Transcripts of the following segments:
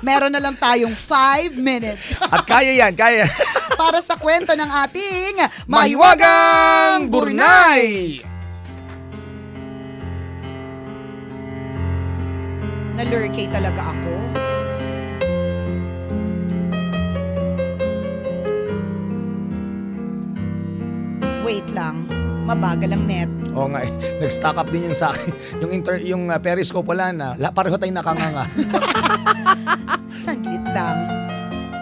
Meron na lang tayong 5 minutes At kaya yan, kaya. para sa kwento ng ating Mahiwagang Burnay! Nalurkay talaga ako. Wait lang, mabagal ang net. Oo nga eh, nag-stock up din yun sa akin. Yung, inter, yung uh, periscope wala na. La, pareho tayong nakanganga. Saglit lang.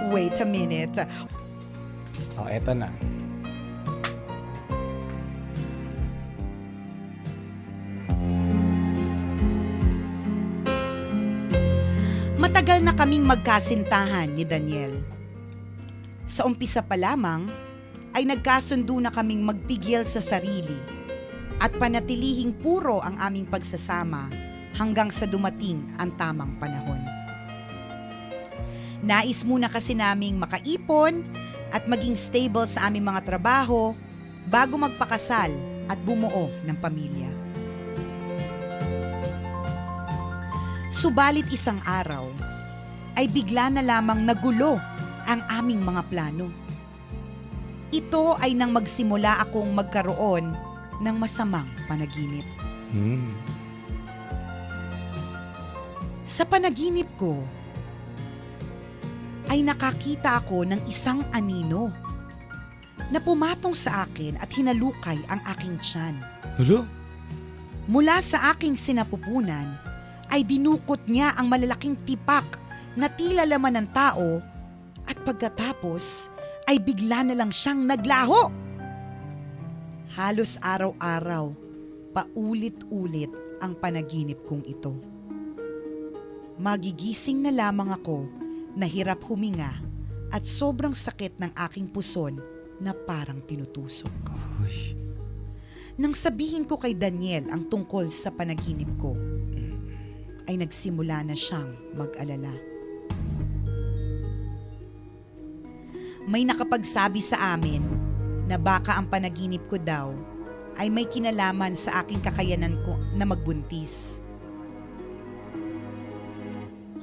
Wait a minute. oh, eto na. Matagal na kaming magkasintahan ni Daniel. Sa umpisa pa lamang, ay nagkasundo na kaming magpigil sa sarili at panatilihing puro ang aming pagsasama hanggang sa dumating ang tamang panahon. Nais muna kasi naming makaipon at maging stable sa aming mga trabaho bago magpakasal at bumuo ng pamilya. Subalit isang araw, ay bigla na lamang nagulo ang aming mga plano. Ito ay nang magsimula akong magkaroon ng masamang panaginip. Hmm. Sa panaginip ko, ay nakakita ako ng isang anino na pumatong sa akin at hinalukay ang aking tiyan. Hulo? Mula sa aking sinapupunan, ay dinukot niya ang malalaking tipak na tila laman ng tao at pagkatapos ay bigla na lang siyang naglaho. Halos araw-araw, paulit-ulit ang panaginip kong ito. Magigising na lamang ako na hirap huminga at sobrang sakit ng aking puson na parang tinutusok. Uy. Nang sabihin ko kay Daniel ang tungkol sa panaginip ko, ay nagsimula na siyang mag-alala. May nakapagsabi sa amin na baka ang panaginip ko daw ay may kinalaman sa aking kakayanan ko na magbuntis.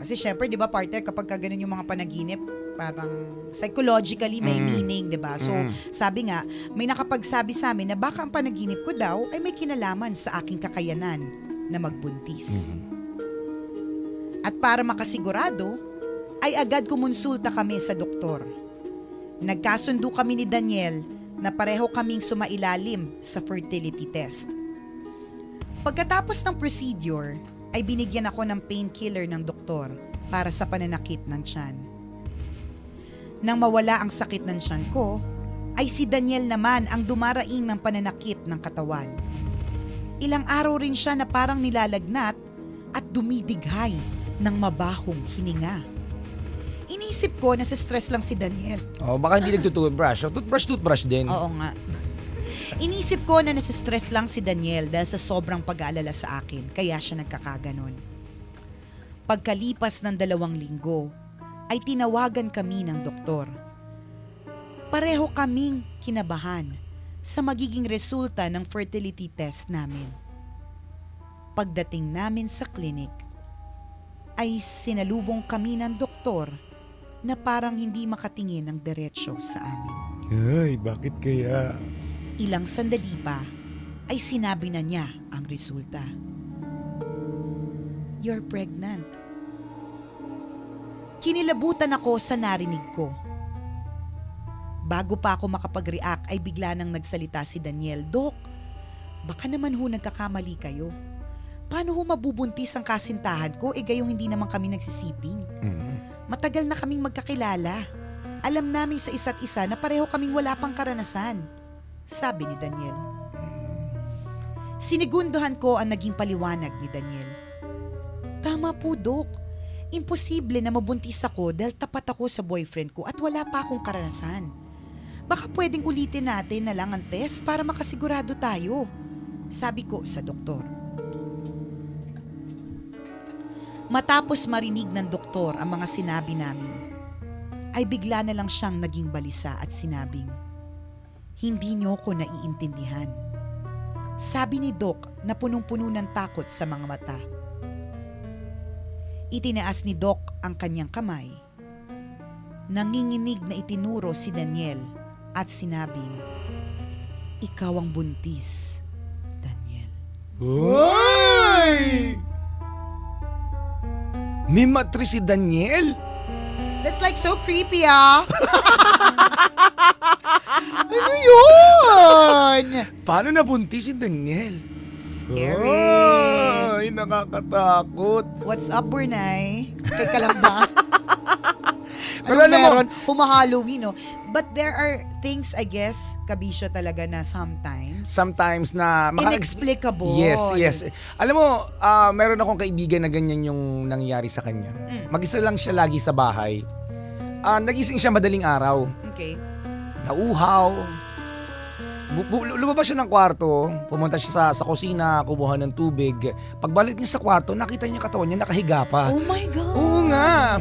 Kasi syempre, di ba partner, kapag ka ganun yung mga panaginip, parang psychologically may Mm. meaning, di ba? So, Mm. sabi nga, may nakapagsabi sa amin na baka ang panaginip ko daw ay may kinalaman sa aking kakayanan na magbuntis. Mhm. At para makasigurado, ay agad kumonsulta kami sa doktor. Nagkasundo kami ni Daniel na pareho kaming sumailalim sa fertility test. Pagkatapos ng procedure, ay binigyan ako ng painkiller ng doktor para sa pananakit ng tiyan. Nang mawala ang sakit ng tiyan ko, ay si Daniel naman ang dumaraing ng pananakit ng katawan. Ilang araw rin siya na parang nilalagnat at dumidighay ng mabahong hininga. Inisip ko na sa stress lang si Daniel. Oh, baka hindi nagtutoothbrush. Oh, toothbrush, toothbrush din. Oo nga. Inisip ko na nasa-stress lang si Daniel dahil sa sobrang pag-aalala sa akin, kaya siya nagkakaganon. Pagkalipas ng dalawang linggo, ay tinawagan kami ng doktor. Pareho kaming kinabahan sa magiging resulta ng fertility test namin. Pagdating namin sa klinik, ay sinalubong kami ng doktor na parang hindi makatingin ng diretsyo sa amin. Ay, bakit kaya? Ilang sandali pa ay sinabi na niya ang resulta. You're pregnant. Kinilabutan ako sa narinig ko. Bago pa ako makapag-react ay bigla nang nagsalita si Daniel, Dok, baka naman ho nagkakamali kayo. Paano ho mabubuntis ang kasintahan ko e gayong hindi naman kami nagsisiping? Mhm. Matagal na kaming magkakilala. Alam namin sa isa't isa na pareho kaming wala pang karanasan. Sabi ni Daniel. Sinigunduhan ko ang naging paliwanag ni Daniel. Tama po, Dok. Imposible na mabuntis ako dahil tapat ako sa boyfriend ko at wala pa akong karanasan. Baka pwedeng ulitin natin na lang ang test para makasigurado tayo. Sabi ko sa doktor. Matapos marinig ng doktor ang mga sinabi namin, ay bigla na lang siyang naging balisa at sinabing, Hindi niyo ko naiintindihan. Sabi ni Doc na punong-puno ng takot sa mga mata. Itinaas ni Doc ang kanyang kamay. Nanginginig na itinuro si Daniel at sinabing, Ikaw ang buntis, Daniel. Hoy! May matris si Daniel? That's like so creepy, ah! ano yun? Paano nabuntis si Daniel? Scary. Ay, nakakatakot. What's up, Burnay? Kay ka lang ba? Pero Anong alam mo- meron? Huma-Halloween, no? But there are things, I guess, kabisyo talaga na sometimes. Sometimes na... maka- Inexplicable. Yes, yes. Alam mo, ah, meron akong kaibigan na ganyan yung nangyari sa kanya. Mm. Mag-isa lang siya lagi sa bahay. Ah, nagising siya madaling araw. Okay. Nauhaw. Bu- bu- lumabas siya ng kwarto, pumunta siya sa, sa kusina, kumuha ng tubig. Pagbalik niya sa kwarto, nakita niya katawan niya nakahiga pa. Oh my God. Oo nga.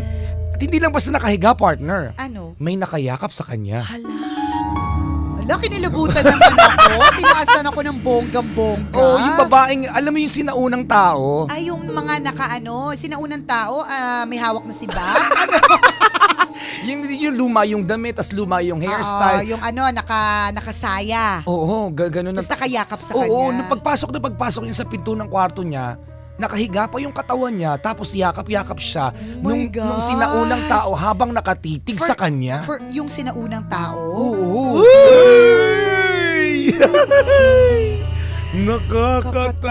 At hindi lang basta nakahiga, partner. Ano? May nakayakap sa kanya. Hala. Hala, kinilabutan naman ako. Tinaasan ako ng bonggang-bongga. Oh, yung babaeng, alam mo yung sinaunang tao. Ay, yung mga nakaano, sinaunang tao, ah, may hawak na si Bag. Yung, yung luma yung damit, tas luma yung Oo, hairstyle. yung ano, naka, nakasaya. Oo, ga- ganun. Tapos nakayakap sa Oo, kanya. nung pagpasok na pagpasok niya sa pinto ng kwarto niya, nakahiga pa yung katawan niya, tapos yakap-yakap siya Oh nung, nung sinaunang tao habang nakatitig For- sa kanya. For yung sinaunang tao. Oo.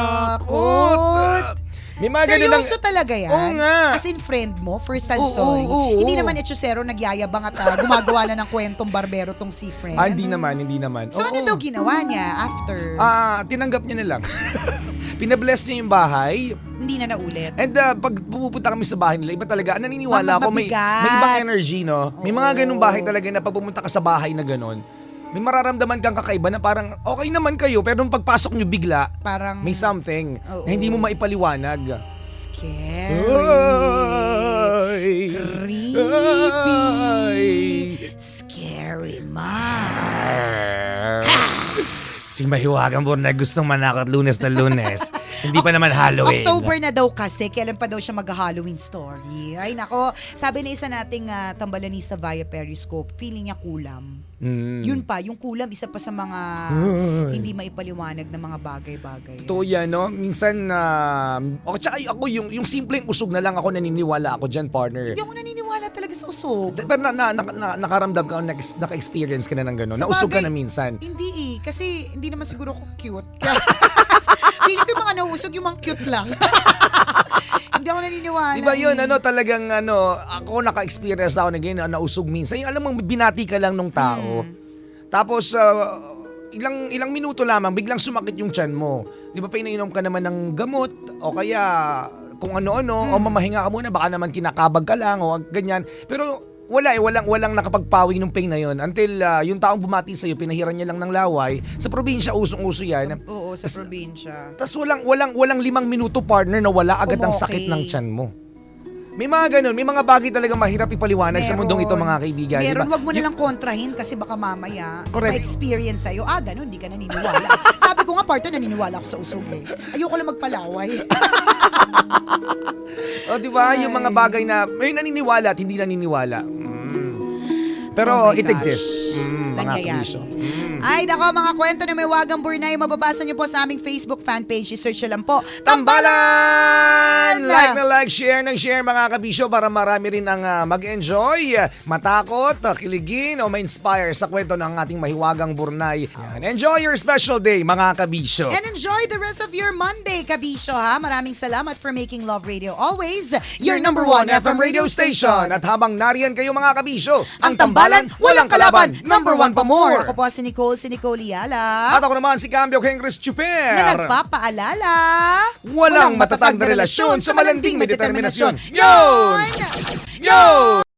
Nakakatakot. May mga ganun lang. Seryoso talaga yan? Oo nga. As in friend mo, first hand Oo, story. oo, oo. Hindi naman etusero nagyayabang at ah, gumagawa lang ng kwentong barbero tong si friend. Ah, hindi naman, hindi naman. So ano Oo. daw ginawa niya after? Ah, tinanggap niya na lang. Pinabless niya yung bahay. hindi na naulit. And uh, pag pupunta kami sa bahay nila, iba talaga, naniniwala ako may, may ibang energy, no? May mga Oo. ganung bahay talaga na pag pumunta ka sa bahay na ganon, may mararamdaman kang kakaiba na parang okay naman kayo, pero nung pagpasok nyo bigla, Parang may something Oo. na hindi mo maipaliwanag. scary. Ay. Creepy. Si Mahiwagang na gustong manakot lunes na lunes. hindi pa naman Halloween. October na daw kasi, kailan pa daw siya mag-Halloween story. Ay nako, sabi na isa nating ah, tambalanista via Periscope, feeling niya kulam. Mm. Yun pa, yung kulam, isa pa sa mga hindi maipaliwanag na mga bagay-bagay. Totoo yan, no? Minsan, na o tsaka ako, yung, yung simpleng usog na lang ako naniniwala ako dyan, partner. Hindi ako naniniwala talaga sa usog. Pero na, na, na, na- nakaramdam ka, o naka- naka-experience ka na ng gano'n. Nausog ka na minsan. Hindi eh, kasi hindi naman siguro ako cute. Feeling ko yung mga nausog, yung mga cute lang. hindi ako naniniwala. Di ba yun, eh. ano, talagang, ano, ako naka-experience ako na ganyan, na nausog minsan. Yung alam mo, binati ka lang nung tao. Hmm. Tapos, ah, ilang ilang minuto lamang, biglang sumakit yung tiyan mo. Di ba, pinainom ka naman ng gamot, o kaya kung ano-ano, Hmm. o mamahinga ka muna, baka naman kinakabag ka lang, o ganyan. Pero, wala eh, walang, walang nakapagpawi ng pain na yun until ah, yung taong bumati sa'yo, pinahiran niya lang ng laway. Sa probinsya, usong-uso yan. Oo, sa Tas- probinsya. Tapos walang, walang, walang limang minuto partner na wala agad ang Umokay. sakit ng tiyan mo. May mga ganun, may mga bagay talaga mahirap ipaliwanag sa mundong ito mga kaibigan. di Meron, ba? wag mo na Yung- lang kontrahin kasi baka mamaya Correct. ma-experience sa'yo. Ah, ganun, hindi ka naniniwala. Sabi ko nga, partner, naniniwala ako sa usog eh. Ayoko lang magpalaway. O, di ba? Yung mga Ay. bagay na may naniniwala at hindi naniniwala. Mm. Pero Oh my it gosh. exists. Mm, Nangyayari. kabisyo. Mm. Ay, nako, mga kwento na may wagang burnay, mababasa niyo po sa aming Facebook fan page. I-search nyo lang po. Tambalan! Like na like, share ng share mga kabisyo para marami rin ang ah, mag-enjoy, matakot, kiligin o ma-inspire sa kwento ng ating mahiwagang burnay. Yan. Enjoy your special day mga kabisyo. And enjoy the rest of your Monday, Kabisyo, ha? Maraming salamat for making Love Radio always your number one FM radio station. At habang nariyan kayo mga kabisyo, Ang tambalan, walang kalaban. Number one pa more. Ako po si Nicole, si Nicole Yala. At ako naman si Cambio Henry Chuper. na nagpapaalala. Walang matatag na relasyon sa malanding may determinasyon. Yun! Yun! Yo!